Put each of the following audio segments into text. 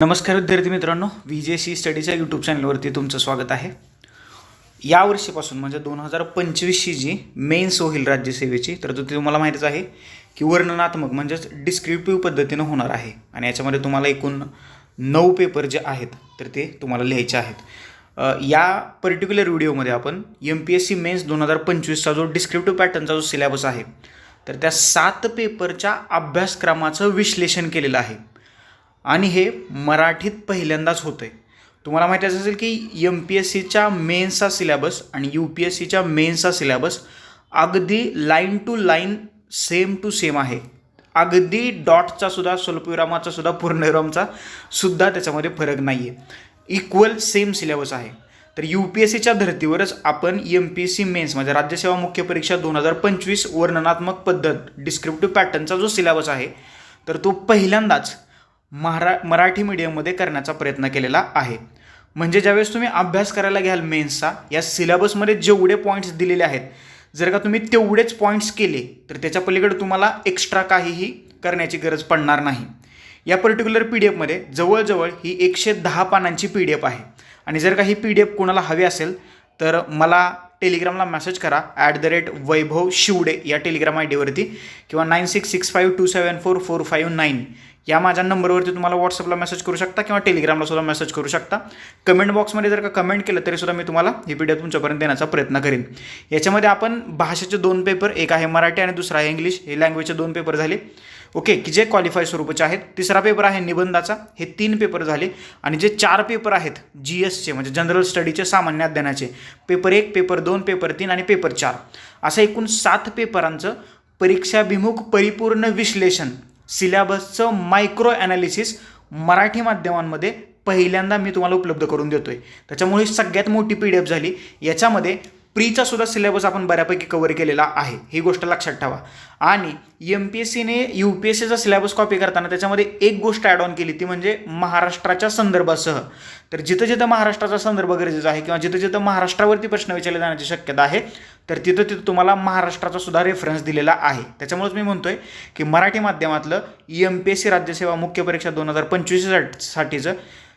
नमस्कार विद्यार्थी मित्रांनो व्ही जे सी स्टडीच्या यूट्यूब चॅनलवरती तुमचं स्वागत आहे. या वर्षीपासून म्हणजे दोन हजार पंचवीसची जी मेन्स होईल राज्यसेवेची तर तो तुम्हाला माहितीच आहे की वर्णनात्मक म्हणजेच डिस्क्रिप्टिव्ह पद्धतीनं होणार आहे. आणि याच्यामध्ये तुम्हाला एकूण नऊ पेपर जे आहेत तर ते तुम्हाला लिहायचे आहेत. या पर्टिक्युलर व्हिडिओमध्ये आपण M P S C mains दोन हजार पंचवीसचा जो डिस्क्रिप्टिव्ह पॅटर्नचा जो सिलेबस आहे तर त्या सात पेपरच्या अभ्यासक्रमाचं विश्लेषण केलेलं आहे. आणि हे मराठीत पहिल्यांदाच होतं आहे तुम्हाला माहितीच असेल की एम पी एस सीच्या मेन्सचा सिलॅबस आणि यू पी एस सीच्या मेन्सचा सिलॅबस अगदी line to line same to same आहे. अगदी डॉटचा सुद्धा स्वल्पविरामाचा सुद्धा पूर्णविरामचा सुद्धा त्याच्यामध्ये फरक नाही आहे इक्वल सेम सिलेबस आहे. तर यू पी एस सीच्या धर्तीवरच आपण M P S C mains म्हणजे राज्यसेवा मुख्य परीक्षा दोन हजार पंचवीस वर्णनात्मक पद्धत डिस्क्रिप्टिव्ह पॅटर्नचा जो सिलेबस आहे तर तो पहिल्यांदाच महारा मराठी मीडियममध्ये करण्याचा प्रयत्न केलेला आहे. म्हणजे ज्यावेळेस तुम्ही अभ्यास करायला घ्याल मेन्सचा या सिलेबसमध्ये जेवढे पॉईंट्स दिलेले आहेत जर का तुम्ही तेवढेच पॉईंट्स केले तर त्याच्या पलीकडे तुम्हाला एक्स्ट्रा काहीही करण्याची गरज पडणार नाही. या पर्टिक्युलर पी डी एफमध्ये जवळजवळ ही एकशे दहा पानांची पी डी एफ आहे. आणि जर का ही पी डी एफ कोणाला हवी असेल तर मला टेलिग्रामला मेसेज करा at the rate Vaibhav Shivde या टेलिग्राम आय डीवरती किंवा nine six six five two seven four four five nine या माझ्या नंबरवरती तुम्हाला व्हॉट्सअपला मेसेज करू शकता किंवा टेलिग्रामला सुद्धा मेसेज करू शकता. कमेंट बॉक्समध्ये जर का कमेंट केलं तरी सुद्धा मी तुम्हाला ही पी डी एफ तुमच्यापर्यंत देण्याचा प्रयत्न करेन. याच्यामध्ये आपण भाषेचे दोन पेपर एक आहे मराठी आणि दुसरा आहे इंग्लिश हे लँग्वेजचे दोन पेपर झाले. ओके की जे क्वालिफाय स्वरूपाचे आहेत. तिसरा पेपर आहे निबंधाचा. हे तीन पेपर झाले. आणि जे चार पेपर आहेत जी एसचे म्हणजे जनरल स्टडीचे सामान्य अध्ययनाचे पेपर एक पेपर दोन पेपर तीन आणि पेपर चार. असं एकूण सात पेपरांचं परीक्षाभिमुख परिपूर्ण विश्लेषण सिलॅबसचं मायक्रो ॲनालिसिस मराठी माध्यमांमध्ये पहिल्यांदा मी तुम्हाला उपलब्ध करून देतोय. त्याच्यामुळे सगळ्यात मोठी पी डी एफ झाली. याच्यामध्ये प्रीचा सुद्धा सिलेबस आपण बऱ्यापैकी कव्हर केलेला आहे. ही गोष्ट लक्षात ठेवा. आणि एम पी एस सीने यू पी एस सीचा सिलेबस कॉपी करताना त्याच्यामध्ये एक गोष्ट ॲड ऑन केली ती म्हणजे महाराष्ट्राच्या संदर्भासह. तर जिथं जिथं महाराष्ट्राचा संदर्भ गरजेचा आहे किंवा जिथं जिथं महाराष्ट्रावरती प्रश्न विचारले जाण्याची शक्यता आहे तर तिथं तिथं तुम्हाला महाराष्ट्राचा सुद्धा रेफरन्स दिलेला आहे. त्याच्यामुळेच मी म्हणतोय की मराठी माध्यमातलं एम पी एस सी राज्यसेवा मुख्य परीक्षा दोन हजार पंचवीस साठीचं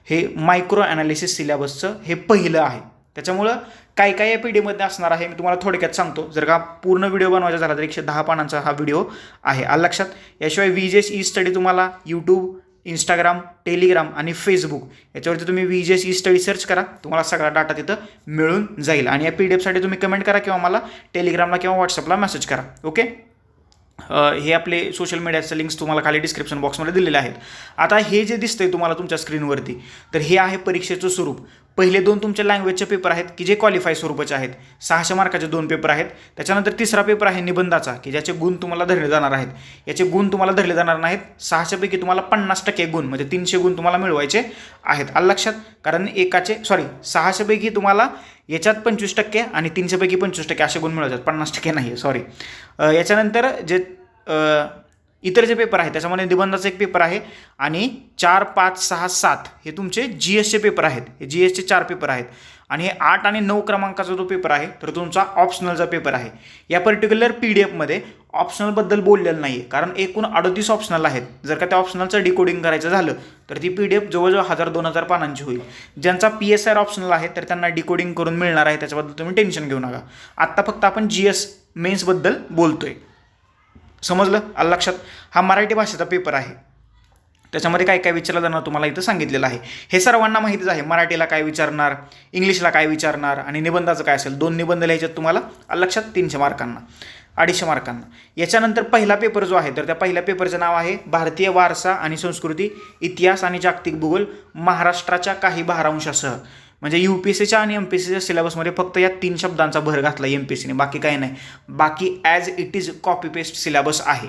हे मायक्रो ॲनालिसिस सिलेबसचं हे पहिलं आहे. त्याच्यामुळं काय काय या पी डीमध्ये असणार आहे मी तुम्हाला थोडक्यात सांगतो. जर का पूर्ण व्हिडिओ बनवायचा झाला तर एकशे दहा पानांचा हा व्हिडिओ आहे. आलं लक्षात? याशिवाय व्ही जे ई स्टडी तुम्हाला यूट्यूब इंस्टाग्राम टेलिग्राम आणि फेसबुक याच्यावरती तुम्ही V J E study search करा. तुम्हाला सगळा डाटा तिथं मिळून जाईल. आणि या पी डी एफसाठी तुम्ही कमेंट करा किंवा मला टेलिग्रामला किंवा व्हॉट्सअपला मेसेज करा. ओके हे आपले सोशल मीडियाचे लिंक्स तुम्हाला खाली डिस्क्रिप्शन बॉक्समध्ये दिलेले आहेत. आता हे जे दिसतंय तुम्हाला तुमच्या स्क्रीनवरती तर हे आहे परीक्षेचं स्वरूप. पहिले दोन तुमच्या लँग्वेजचे पेपर आहेत की जे क्वालिफाय स्वरूपाचे आहेत. सहाशे मार्काचे दोन पेपर आहेत. त्याच्यानंतर तिसरा पेपर आहे निबंधाचा की ज्याचे गुण तुम्हाला धरले जाणार आहेत. याचे गुण तुम्हाला धरले जाणार नाहीत. सहाशेपैकी तुम्हाला पन्नास टक्के गुण म्हणजे तीनशे गुण तुम्हाला मिळवायचे आहेत. आलं लक्षात? कारण एकाचे सॉरी सहाशेपैकी तुम्हाला याच्यात पंचवीस टक्के आणि तीनशेपैकी पंचवीस टक्के असे गुण मिळवतात. पन्नास टक्के नाही सॉरी याच्यानंतर जे इतर जे पेपर आहेत त्याच्यामध्ये निबंधाचा एक पेपर आहे आणि चार पाच सहा सात हे तुमचे जी एसचे पेपर आहेत. हे जी एसचे चार पेपर आहेत. आणि हे आठ आणि नऊ क्रमांकाचा जो पेपर आहे तर तुमचा ऑप्शनलचा पेपर आहे. या पर्टिक्युलर पी डी एफमध्ये ऑप्शनलबद्दल बोललेलं नाही आहे कारण एकूण अडतीस ऑप्शनल आहेत. जर का त्या ऑप्शनलचं डिकोडिंग करायचं झालं तर ती पी डी एफ जवळजवळ हजार दोन हजार पानांची होईल. ज्यांचा पी एस आर ऑप्शनल आहे तर त्यांना डिकोडिंग करून मिळणार आहे त्याच्याबद्दल तुम्ही टेन्शन घेऊ नका. आत्ता फक्त आपण जी एस मेन्सबद्दल बोलतोय. समजलं? लक्षात? हा मराठी भाषेचा पेपर आहे. त्याच्यामध्ये काय काय विचारलं जाणार तुम्हाला इथं सांगितलेलं आहे. हे सर्वांना माहितीच आहे मराठीला काय विचारणार इंग्लिशला काय विचारणार आणि निबंधाचं काय असेल? दोन निबंध लिहायच्यात तुम्हाला लक्षात तीनशे मार्कांना अडीचशे मार्कांना. याच्यानंतर पहिला पेपर जो आहे तर त्या पहिल्या पेपरचं नाव आहे भारतीय वारसा आणि संस्कृती इतिहास आणि जागतिक भूगोल महाराष्ट्राच्या काही भारांशासह म्हणजे यू पी एस सीच्या आणि एम पी एस सीच्या सिलेबसमध्ये फक्त या तीन शब्दांचा भर घातला एम पी एस सीने बाकी काही नाही. बाकी as it is copy paste syllabus आहे.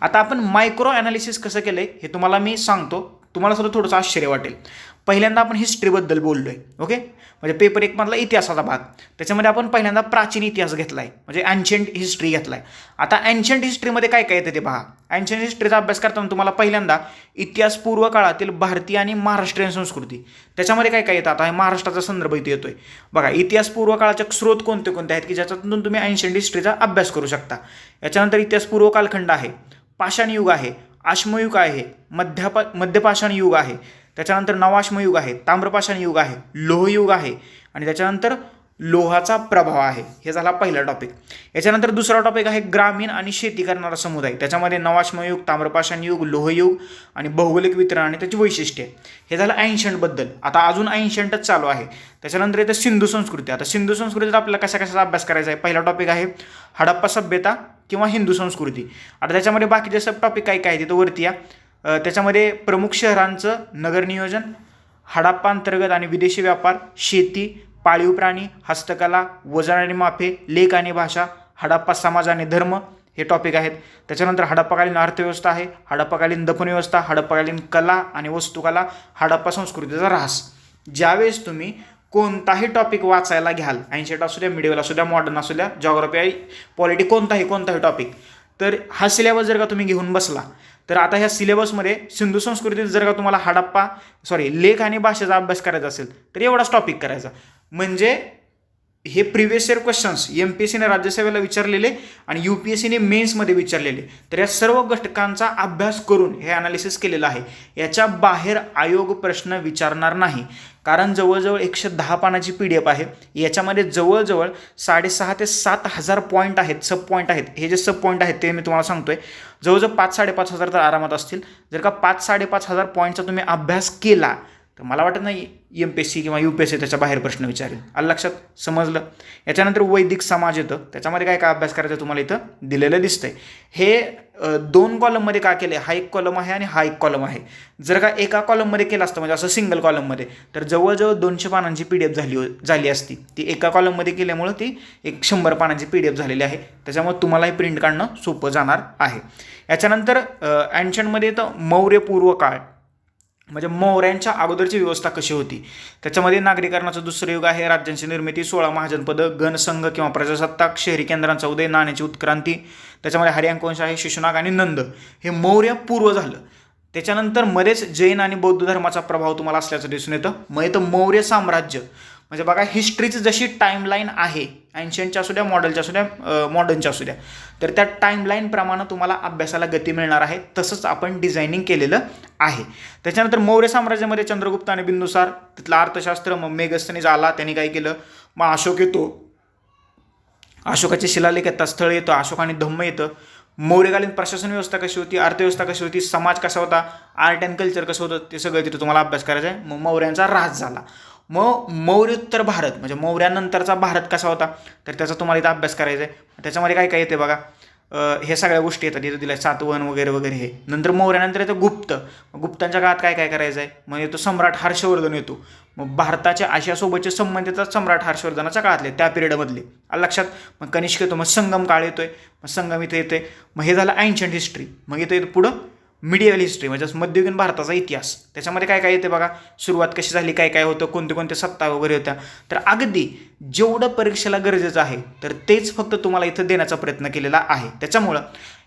आता आपण मायक्रो ॲनालिसिस कसं केलं आहे हे तुम्हाला मी सांगतो. तुम्हाला सुद्धा थोडंसं आश्चर्य वाटेल. पहिल्यांदा आपण हिस्ट्रीबद्दल बोललो आहे ओके? म्हणजे पेपर एक मधला इतिहासाचा भाग. त्याच्यामध्ये आपण पहिल्यांदा प्राचीन इतिहास घेतला आहे म्हणजे अँशियंट हिस्ट्री घेतला आहे आता अँशंट हिस्ट्रीमध्ये काय काय येतं ते पहा. अँशियंट हिस्ट्रीचा अभ्यास करताना तुम्हाला पहिल्यांदा इतिहास पूर्व काळातील भारतीय आणि महाराष्ट्रीयन संस्कृती. त्याच्यामध्ये काय काय येतं? आता हे महाराष्ट्राचा संदर्भ इथे येतोय. बघा इतिहास पूर्व काळाचे स्रोत कोणते कोणते आहेत की ज्याच्यातून तुम्ही अँशियंट हिस्ट्रीचा अभ्यास करू शकता? याच्यानंतर इतिहास पूर्व कालखंड आहे. पाषाण युग आहे. आश्मयुग आहे. मध्यपा मध्यपाषाण युग आहे. त्याच्यानंतर नवाश्मयुग युग आहे ताम्रपाषाण युग आहे लोहयुग आहे आणि त्याच्यानंतर लोहाचा प्रभाव आहे. हे झाला पहिला टॉपिक याच्यानंतर दुसरा टॉपिक आहे ग्रामीण आणि शेती करणारा समुदाय. त्याच्यामध्ये नवाश्मयुग ताम्रपाषाण युग लोहयुग आणि भौगोलिक वितरण आणि त्याची वैशिष्ट्ये. हे झालं अँशंटबद्दल आता अजून अँशंटच चालू आहे. त्याच्यानंतर येतं सिंधू संस्कृती. आता सिंधू संस्कृतीत आपल्याला कशा कशाचा अभ्यास करायचा आहे? पहिला टॉपिक आहे हडप्पा सभ्यता किंवा हिंदू संस्कृती. आता त्याच्यामध्ये बाकीचे सब टॉपिक काय काय आहे? तिथं वरती या. त्याच्यामध्ये प्रमुख शहरांचं नगर नियोजन हडप्पा अंतर्गत आणि विदेशी व्यापार शेती पाळीव प्राणी हस्तकला वजन आणि माफे लेख आणि भाषा हडप्पा समाज आणि धर्म हे टॉपिक आहेत. त्याच्यानंतर हडप्पाकालीन अर्थव्यवस्था आहे हडप्पाकालीन दफनव्यवस्था हडप्पाकालीन कला आणि वस्तुकला हडप्पा संस्कृतीचा ऱ्हास. ज्यावेळेस तुम्ही कोणताही टॉपिक वाचायला घ्याल ऐंशी असू द्या मिडिवल असू द्या मॉडर्न असू द्या जॉग्राफी आहे पॉलिटी कोणताही कोणताही टॉपिक तर हा सिलेबस जर का तुम्ही घेऊन बसला तर आता ह्या सिलेबसमध्ये सिंधू संस्कृतीत जर का तुम्हाला हडप्पा सॉरी लेख आणि भाषेचा अभ्यास करायचा असेल तर एवढाच टॉपिक करायचा. म्हणजे हे previous year questions M P S सीने राज्यसेवेला विचारलेले आणि यू पी एस सीने मेन्समध्ये विचारलेले. तर या सर्व घटकांचा अभ्यास करून हे अनालिसिस केलेलं आहे. याच्या बाहेर आयोग प्रश्न विचारणार नाही. कारण जवळजवळ एकशे दहा पानाची पी डी एफ आहे. याच्यामध्ये जवळजवळ साडेसहा ते सात हजार पॉईंट आहेत सब पॉईंट आहेत. हे जे सब पॉईंट आहेत ते मी तुम्हाला सांगतोय. जवळजवळ पाच साडेपाच हजार तर आरामात असतील. जर का पाच साडेपाच हजार पॉईंटचा तुम्ही अभ्यास केला तर मला वाटत नाही एम पी एस सी किंवा यू पी एस सी त्याच्या बाहेर प्रश्न विचारेल. आलं लक्षात? समजलं? याच्यानंतर वैदिक समाज येतं. त्याच्यामध्ये काय काय अभ्यास करायचा तुम्हाला इथं दिलेलं दिसतंय. हे दोन कॉलममध्ये का केले हा एक कॉलम आहे आणि हा एक कॉलम आहे. जर का एका कॉलममध्ये केलं असतं म्हणजे असं सिंगल कॉलममध्ये तर जवळजवळ दोनशे पानांची पी डी एफ झाली झाली असती. ती एका कॉलममध्ये केल्यामुळं ती एक शंभर पानांची पी डी एफ झालेली आहे. त्याच्यामुळे तुम्हालाही प्रिंट काढणं सोपं जाणार आहे. याच्यानंतर अँशनमध्ये येतं मौर्यपूर्व काळ. म्हणजे मौर्यांच्या अगोदरची व्यवस्था कशी होती? त्याच्यामध्ये नागरीकरणाचं दुसरं युग आहे. राज्यांची निर्मिती सोळा महाजनपदं गणसंघ किंवा प्रजासत्ताक शहरी केंद्रांचा उदय नाण्याची उत्क्रांती. त्याच्यामध्ये हरियांकवंश आहे शिशुनाग आणि नंद. हे मौर्य पूर्व झालं. त्याच्यानंतर मध्येच जैन आणि बौद्ध धर्माचा प्रभाव तुम्हाला असल्याचं दिसून येतं. मग येतं मौर्य साम्राज्य. म्हणजे बघा हिस्ट्रीची जशी टाईमलाईन आहे अँशियनच्या असू द्या मॉडेलच्या असू द्या मॉडर्नच्या असू द्या. तर त्या टाईमलाईनप्रमाणे तुम्हाला अभ्यासाला गती मिळणार आहे. तसंच आपण डिझायनिंग केलेलं आहे. त्याच्यानंतर मौर्य साम्राज्यामध्ये चंद्रगुप्त आणि बिंदुसार तिथलं अर्थशास्त्र मग मेघस्थने आला त्यांनी काय केलं? मग अशोक येतो. अशोकाचे शिलालेख येतात स्थळ येतं अशोक आणि धम्म येतं. मौर्यकालीन प्रशासन व्यवस्था कशी होती? अर्थव्यवस्था कशी होती? समाज कसा होता? आर्ट अँड कल्चर कसं होतं? ते सगळं तिथं तुम्हाला अभ्यास करायचा आहे. मग मौर्यांचा राज झाला. मग मौर्योत्तर भारत म्हणजे मौर्यानंतरचा भारत कसा होता? तर त्याचा तुम्हाला इथं अभ्यास करायचा आहे त्याच्यामध्ये काय काय येते बघा हे सगळ्या गोष्टी येतात. इथं दिल्या सातवन वगैरे वगैरे हे. नंतर मौर्यानंतर येतं गुप्त. मग गुप्तांच्या काळात काय काय करायचं आहे मग येतो सम्राट हर्षवर्धन येतो. मग भारताच्या आशियासोबतचे संबंध येतात सम्राट हर्षवर्धनाच्या काळातले त्या पिरियडमधले. लक्षात? मग कनिष्क येतो मग संगम काळ येतोय. मग संगम इथं येते मग हे झालं अँशंट हिस्ट्री मग इथं येतं पुढं. मिडियल हिस्ट्री म्हणजे मध्ययुगीन भारताचा इतिहास. त्याच्यामध्ये काय काय येते बघा? सुरुवात कशी झाली काय काय होतं कोणते कोणते सत्ता वगैरे होत्या. तर अगदी जेवढं परीक्षेला गरजेचं आहे तर तेच फक्त तुम्हाला इथं देण्याचा प्रयत्न केलेला आहे. त्याच्यामुळं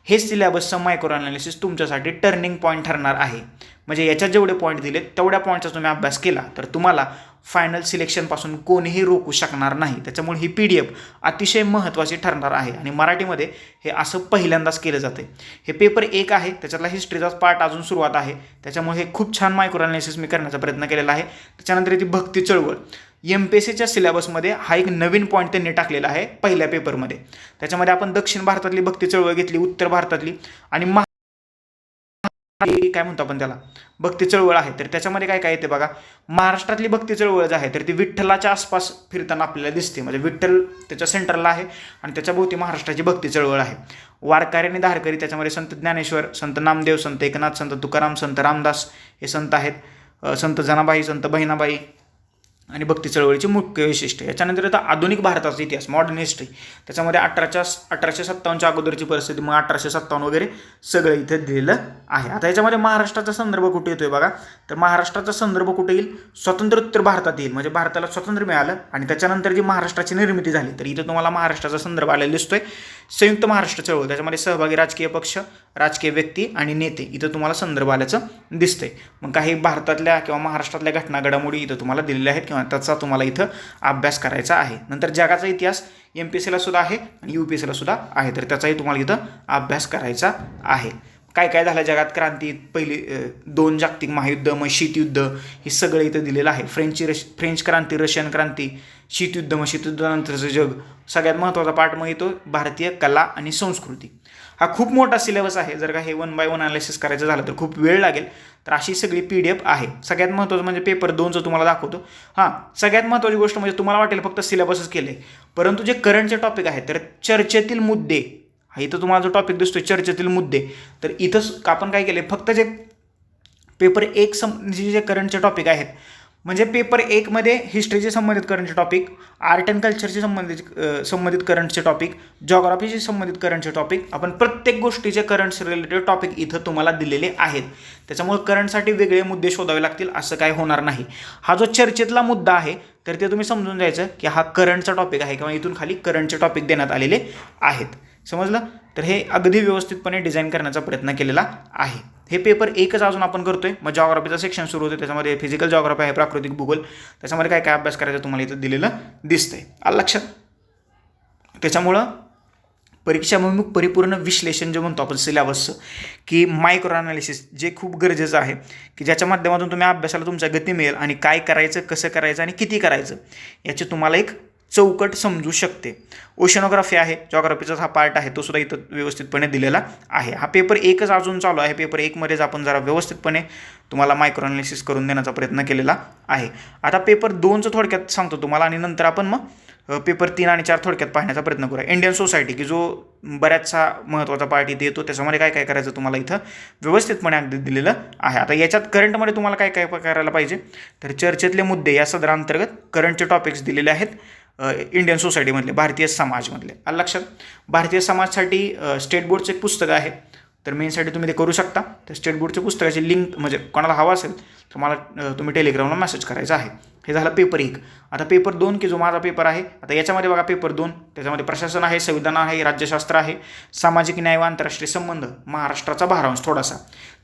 हे सिलेबसचं मायक्रो अनालिसिस तुमच्यासाठी टर्निंग पॉईंट ठरणार आहे. म्हणजे याच्यात जेवढे पॉईंट दिले तेवढ्या पॉईंटचा तुम्ही अभ्यास केला तर तुम्हाला फायनल सिलेक्शनपासून कोणीही रोखू शकणार नाही. त्याच्यामुळे ही पी डी एफ अतिशय महत्त्वाची ठरणार आहे. आणि मराठीमध्ये हे असं पहिल्यांदाच केलं जाते हे पेपर एक आहे त्याच्यातला हिस्ट्रीचा पार्ट अजून सुरुवात आहे. त्याच्यामुळे हे खूप छान मायक्रो अनालिसिस मी करण्याचा प्रयत्न केलेला आहे. त्याच्यानंतर ती भक्ती चळवळ. एम पी एस सीच्या सिलेबसमध्ये हा एक नवीन पॉईंट त्यांनी टाकलेला आहे पहिल्या पेपरमध्ये त्याच्यामध्ये आपण दक्षिण भारतातली भक्ती चळवळ घेतली उत्तर भारतातली आणि महा काय म्हणतो आपण त्याला? भक्ती चळवळ आहे. तर त्याच्यामध्ये काय काय येते बघा? महाराष्ट्रातली भक्ती चळवळ जी आहे तर ती विठ्ठलाच्या आसपास फिरताना आपल्याला दिसते. म्हणजे विठ्ठल त्याच्या सेंटरला आहे आणि त्याच्याभोवती महाराष्ट्राची भक्ती चळवळ आहे. वारकरी आणि धारकरी त्याच्यामध्ये संत ज्ञानेश्वर संत नामदेव संत एकनाथ संत तुकाराम संत रामदास हे संत आहेत. संत जनाबाई संत बहिणाबाई आणि भक्ती चळवळीची मुख्य वैशिष्ट्य. याच्यानंतर येतं आधुनिक भारताचा इतिहास मॉडर्न हिस्ट्री त्याच्यामध्ये अठराच्या अठराशे सत्तावन्नच्या अगोदरची परिस्थिती मग अठराशे सत्तावन्न वगैरे सगळं इथे दिलेलं आहे. आता याच्यामध्ये महाराष्ट्राचा संदर्भ कुठे येतोय बघा? तर महाराष्ट्राचा संदर्भ कुठे येईल? स्वतंत्रोत्तर भारतात येईल. म्हणजे भारताला स्वातंत्र्य मिळालं आणि त्याच्यानंतर जी महाराष्ट्राची निर्मिती झाली तर इथं तुम्हाला महाराष्ट्राचा संदर्भ आलेला दिसतोय. संयुक्त महाराष्ट्र चळवळ त्याच्यामध्ये सहभागी राजकीय पक्ष राजकीय व्यक्ती आणि नेते इथं तुम्हाला संदर्भ आल्याचं दिसतंय. मग काही भारतातल्या किंवा महाराष्ट्रातल्या घटना घडामोडी इथं तुम्हाला दिलेल्या आहेत किंवा त्याचा तुम्हाला इथं अभ्यास करायचा आहे. नंतर जगाचा इतिहास एम पी एस सीला सुद्धा आहे आणि यू पी एस सीला सुद्धा आहे. तर त्याचाही तुम्हाला इथं अभ्यास करायचा आहे. काय काय झालं जगात? क्रांती पहिली दोन जागतिक महायुद्ध मग शीतयुद्ध हे सगळं इथं दिलेलं आहे. फ्रेंचची रश फ्रेंच क्रांती रशियन क्रांती शीतयुद्ध मग शीतयुद्धानंतरचं जग. सगळ्यात महत्त्वाचा पाठ मग येतो भारतीय कला आणि संस्कृती. हा खूप मोठा सिलेबस आहे. जर का हे वन बाय वन अनालिसिस करायचं झालं तर खूप वेळ लागेल. तर अशी सगळी पी डी एफ आहे. सगळ्यात महत्त्वाचं म्हणजे पेपर दोनचं तुम्हाला दाखवतो. हां सगळ्यात महत्त्वाची गोष्ट म्हणजे तुम्हाला वाटेल फक्त सिलेबसच केलं आहे परंतु जे करंटचे टॉपिक आहेत तर चर्चेतील मुद्दे हा इथं तुम्हाला जो टॉपिक दिसतो चर्चेतील मुद्दे तर इथं आपण काय केले फक्त जे पेपर एक सम जे करंटचे टॉपिक आहेत म्हणजे पेपर एकमध्ये हिस्ट्रीचे संबंधित करंटचे टॉपिक आर्ट अँड कल्चरचे संबंधित संबंधित करंटचे टॉपिक जॉग्राफीशी संबंधित करंटचे टॉपिक आपण प्रत्येक गोष्टीचे करंट्स रिलेटेड टॉपिक इथं तुम्हाला दिलेले आहेत. त्याच्यामुळे करंटसाठी वेगळे मुद्दे शोधावे लागतील असं काय होणार नाही. हा जो चर्चेतला मुद्दा आहे तर ते तुम्ही समजून जायचं की हा करंटचा टॉपिक आहे किंवा इथून खाली करंटचे टॉपिक देण्यात आलेले आहेत. समजलं? तर हे अगदी व्यवस्थितपणे डिझाईन करण्याचा प्रयत्न केलेला आहे. हे पेपर एकच अजून आपण करतोय. मग जॉग्राफीचं सेक्शन सुरू होतं. त्याच्यामध्ये फिजिकल जॉग्राफी आहे प्राकृतिक भूगोल. त्याच्यामध्ये काय काय अभ्यास करायचा तुम्हाला इथं दिलेलं दिसतंय. आलं लक्षात? त्याच्यामुळं परीक्षाभिमुख परिपूर्ण विश्लेषण जे म्हणतो आपण सिलेबसचं की मायक्रो अनालिसिस जे खूप गरजेचं आहे की ज्याच्या माध्यमातून तुम्ही अभ्यासाला तुमच्या गती मिळेल आणि काय करायचं कसं करायचं आणि किती करायचं याची तुम्हाला एक चौकट समजू शकते. ओशनोग्राफी आहे जॉग्राफीचा हा पार्ट आहे तो सुद्धा इथं व्यवस्थितपणे दिलेला आहे. हा पेपर एकच अजून चालू आहे. पेपर एकमध्येच आपण जरा व्यवस्थितपणे तुम्हाला मायक्रो अनालिसिस करून देण्याचा प्रयत्न केलेला आहे. आता पेपर दोनचं थोडक्यात सांगतो तुम्हाला आणि नंतर आपण मग पेपर तीन आणि चार थोडक्यात पाहण्याचा प्रयत्न करूया. इंडियन सोसायटी की जो बऱ्याचसा महत्त्वाचा पार्ट इथे येतो त्याच्यामध्ये काय काय करायचं तुम्हाला इथं व्यवस्थितपणे अगदी दिलेलं आहे. आता याच्यात करंटमध्ये तुम्हाला काय काय करायला पाहिजे? तर चर्चेतले मुद्दे या सदरांतर्गत करंटचे टॉपिक्स दिलेले आहेत. इंडियन सोसायटीमधले भारतीय समाजमधले आलं लक्षात? भारतीय समाजसाठी स्टेट बोर्डचं एक पुस्तक आहे. तर मेनसाठी तुम्ही ते करू शकता. तर स्टेट बोर्डच्या पुस्तकाची लिंक म्हणजे कोणाला हवा असेल तर मला तुम्ही टेलिग्रामला मेसेज करायचा आहे. हे झालं पेपर एक. आता पेपर दोन की जो माझा पेपर आहे आता याच्यामध्ये बघा पेपर दोन. त्याच्यामध्ये प्रशासन आहे संविधान आहे राज्यशास्त्र आहे सामाजिक न्याय व आंतरराष्ट्रीय संबंध महाराष्ट्राचा भारांश थोडासा.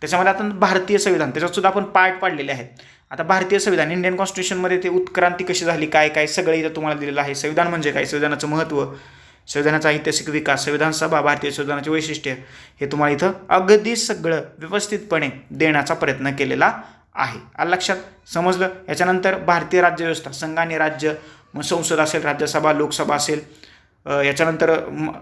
त्याच्यामध्ये आता भारतीय संविधान त्याच्यात सुद्धा आपण पार्ट पाडलेले आहेत. आता भारतीय संविधान इंडियन कॉन्स्टिट्यूशनमध्ये ते उत्क्रांती कशी झाली काय काय सगळं इथं तुम्हाला दिलेलं आहे. संविधान म्हणजे काय? संविधानाचं महत्त्व संविधानाचा ऐतिहासिक विकास संविधान सभा भारतीय संविधानाचे वैशिष्ट्य हे तुम्हाला इथं अगदी सगळं व्यवस्थितपणे देण्याचा प्रयत्न केलेला आहे. आलं लक्षात? समजलं? याच्यानंतर भारतीय राज्यव्यवस्था संघाने राज्य मग संसद असेल राज्यसभा लोकसभा असेल याच्यानंतर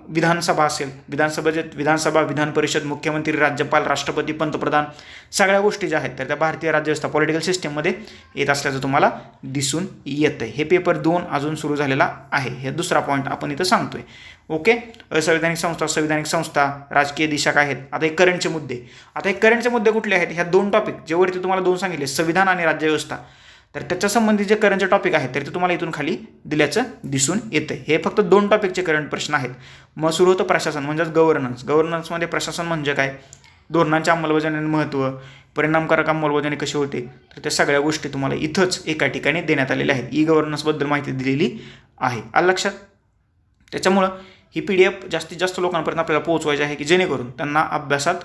विधानसभा असेल. विधानसभेचे विधानसभा विधान परिषद मुख्यमंत्री राज्यपाल राष्ट्रपती पंतप्रधान सगळ्या गोष्टी ज्या आहेत तर त्या भारतीय राज्यव्यवस्था पॉलिटिकल सिस्टीममध्ये येत असल्याचं तुम्हाला दिसून येतं हे पेपर दोन अजून सुरू झालेला आहे. हे दुसरा पॉईंट आपण इथं सांगतोय. ओके असंविधानिक संस्था संविधानिक संस्था राजकीय दिशा काय आहेत? आता हे करंटचे मुद्दे. आता हे करंटचे मुद्दे कुठले आहेत? ह्या दोन टॉपिक जेवरती तुम्हाला दोन सांगितले संविधान आणि राज्यव्यवस्था. तर त्याच्या संबंधी जे करंटचे टॉपिक आहेत तर ते तुम्हाला इथून खाली दिल्याचं दिसून येतं हे फक्त दोन टॉपिकचे करंट प्रश्न आहेत. मग सुरू होतं प्रशासन म्हणजेच गव्हर्नन्स गव्हर्नन्समध्ये प्रशासन म्हणजे काय? धोरणांच्या अंमलबजावणी महत्त्व परिणामकारक अंमलबजावणी कशी होते? तर त्या सगळ्या गोष्टी तुम्हाला इथंच एका ठिकाणी देण्यात आलेल्या आहेत. ई गव्हर्नन्सबद्दल माहिती दिलेली आहे. आलं लक्षात? त्याच्यामुळं ही पी डी एफ जास्तीत जास्त लोकांपर्यंत आपल्याला पोहोचवायची आहे की जेणेकरून त्यांना अभ्यासात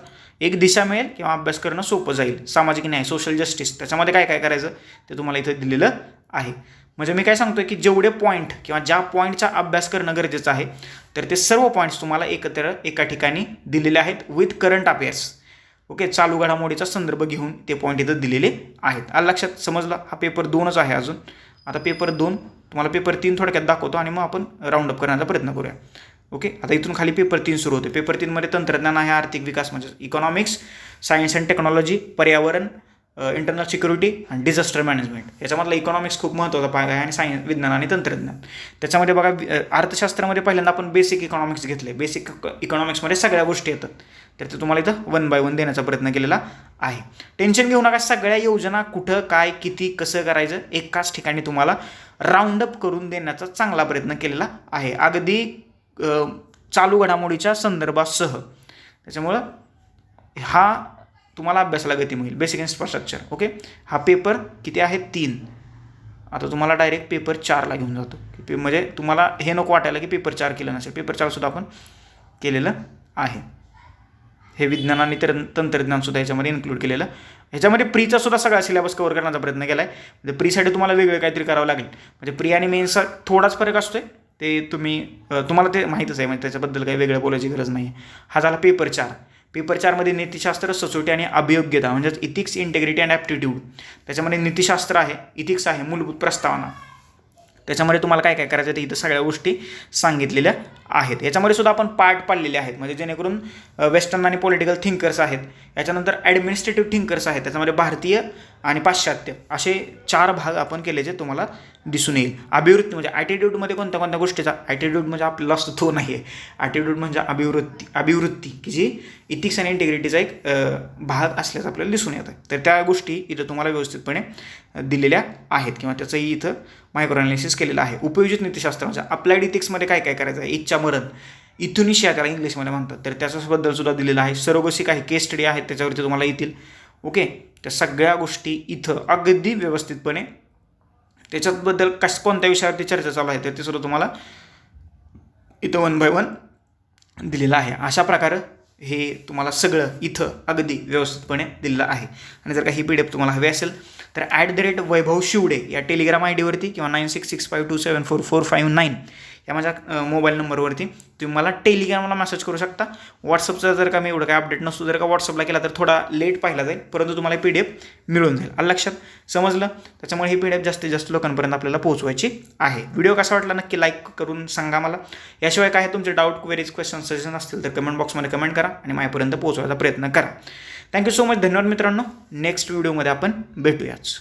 एक दिशा मिळेल किंवा अभ्यास करणं सोपं जाईल. सामाजिक न्याय सोशल जस्टिस त्याच्यामध्ये काय काय करायचं ते तुम्हाला इथं दिलेलं आहे. म्हणजे मी काय सांगतोय की जेवढे पॉईंट किंवा ज्या पॉईंटचा अभ्यास करणं गरजेचं आहे तर ते सर्व पॉईंट्स तुम्हाला एकत्र एका ठिकाणी दिलेले आहेत विथ करंट अफेअर्स ओके चालू घडामोडीचा संदर्भ घेऊन ते पॉईंट इथं दिलेले आहेत. आलं लक्षात? समजला? हा पेपर दोनच आहे अजून. आता पेपर दोन तुम्हाला पेपर तीन थोडक्यात दाखवतो आणि मग आपण राऊंडअप करण्याचा प्रयत्न करूया. ओके आता इथून खाली पेपर तीन सुरू होते. पेपर तीनमध्ये तंत्रज्ञान आहे आर्थिक विकास म्हणजे इकॉनॉमिक्स सायन्स अँड टेक्नॉलॉजी पर्यावरण इंटरनल सिक्युरिटी आणि डिझास्टर मॅनेजमेंट याच्यामधला इकॉनॉमिक्स खूप महत्त्वाचा भाग आहे आणि सायन्स विज्ञान आणि तंत्रज्ञान. त्याच्यामध्ये बघा अर्थशास्त्रामध्ये पहिल्यांदा आपण बेसिक इकॉनॉमिक्स घेतले. बेसिक इकॉनॉमिक्समध्ये सगळ्या गोष्टी येतात. तर ते तुम्हाला इथं वन बाय वन देण्याचा प्रयत्न केलेला आहे. टेन्शन घेऊ नका सगळ्या योजना कुठं काय किती कसं करायचं एकाच ठिकाणी तुम्हाला राऊंडअप करून देण्याचा चांगला प्रयत्न केलेला आहे. अगदी चालू घडामोडीच्या संदर्भासह. त्याच्यामुळं हा तुम्हाला अभ्यासाला गती मिळेल. बेसिक इन्फ्रास्ट्रक्चर ओके हा पेपर किती आहे? तीन. आता तुम्हाला डायरेक्ट पेपर चारला घेऊन जातो. पे म्हणजे तुम्हाला हे नको वाटायला की पेपर चार केलं नसेल. पेपर चारसुद्धा आपण केलेलं आहे. हे विज्ञान आणि तर तंत्रज्ञानसुद्धा याच्यामध्ये इन्क्लूड केलेलं. ह्याच्यामध्ये प्रीचा सुद्धा सगळा सिलेबस कवर करण्याचा प्रयत्न केला आहे म्हणजे प्रीसाठी तुम्हाला वेगळं काहीतरी करावं लागेल. म्हणजे प्री आणि मेन्सचा थोडाच फरक असतो आहे ते तुम्ही तुम्हाला ते माहीतच आहे म्हणजे त्याच्याबद्दल काही वेगळं बोलायची गरज नाही आहे हा झाला पेपर चार. पेपर चारमध्ये नीतिशास्त्र सचोटी आणि अभियोग्यता म्हणजेच इथिक्स इंटेग्रिटी अँड ॲप्टिट्यूड त्याच्यामध्ये नीतिशास्त्र आहे इथिक्स आहे मूलभूत प्रस्तावना. त्याच्यामध्ये तुम्हाला काय काय करायचं ते इथं सगळ्या गोष्टी सांगितलेल्या आहेत. याच्यामध्ये सुद्धा आपण पार्ट पाडलेले आहेत म्हणजे जेणेकरून वेस्टर्न आणि पॉलिटिकल थिंकर्स आहेत. याच्यानंतर ॲडमिनिस्ट्रेटिव्ह थिंकर्स आहेत त्याच्यामध्ये भारतीय आणि पाश्चात्य. असे चार भाग आपण केले जे तुम्हाला दिसून येईल. अभिवृत्ती म्हणजे ॲटिट्यूडमध्ये कोणत्या कोणत्या गोष्टीचा? ॲटिट्यूड म्हणजे आपल्याला असतो तो नाही आहे ॲटिट्यूड म्हणजे अभिवृत्ती अभिवृत्ती की जी इथिक्स आणि इंटिग्रिटीचा एक भाग असल्याचं आपल्याला दिसून येतं आहे तर त्या गोष्टी इथं तुम्हाला व्यवस्थितपणे दिलेल्या आहेत किंवा त्याचंही इथं मायक्रो अनालिसिस केलेलं आहे. उपयोजित नीतिशास्त्र म्हणजे अप्लाइड इथिक्समध्ये काय काय करायचं आहे? इच्छा मरण. इथुनिशिया त्याला इंग्लिशमध्ये म्हणतात. तर त्याच्याबद्दल सुद्धा दिलेलं आहे. सरोगसी काही केस स्टडी आहेत त्याच्यावरती तुम्हाला येतील. ओके त्या सगळ्या गोष्टी इथं अगदी व्यवस्थितपणे त्याच्याबद्दल कश कोणत्या विषयावरती चर्चा चालू आहे तर ते सुद्धा तुम्हाला इथं वन बाय वन दिलेलं आहे. अशा प्रकारे हे तुम्हाला सगळं इथं अगदी व्यवस्थितपणे दिलेलं आहे. आणि जर का ही पी डी एफ तुम्हाला हवी असेल तर at the rate Vaibhav Shivde या टेलिग्राम आय डीवरती किंवा nine six six five two seven four four five nine या माझ्या मोबाईल नंबरवरती तुम्ही मला टेलिग्रामला मेसेज करू शकता. व्हॉट्सअपचा जर का मी एवढं काय अपडेट नसतो जर का व्हॉट्सअपला केला तर थोडा लेट पाहिला जाईल परंतु तुम्हाला पी डी एफ मिळून जाईल. आलं लक्षात? समजलं? त्याच्यामुळे ही पी डी एफ जास्तीत जास्त लोकांपर्यंत आपल्याला पोहोचवायची आहे. व्हिडिओ कसा वाटला नक्की लाईक करून सांगा मला. याशिवाय काय तुमचे डाऊट क्वेरीज क्वेश्चन सजेशन असतील तर कमेंट बॉक्समध्ये कमेंट करा आणि माझ्यापर्यंत पोहोचवायचा प्रयत्न करा. थँक्यू सो मच धन्यवाद मित्रांनो. नेक्स्ट व्हिडिओमध्ये आपण भेटूयाच.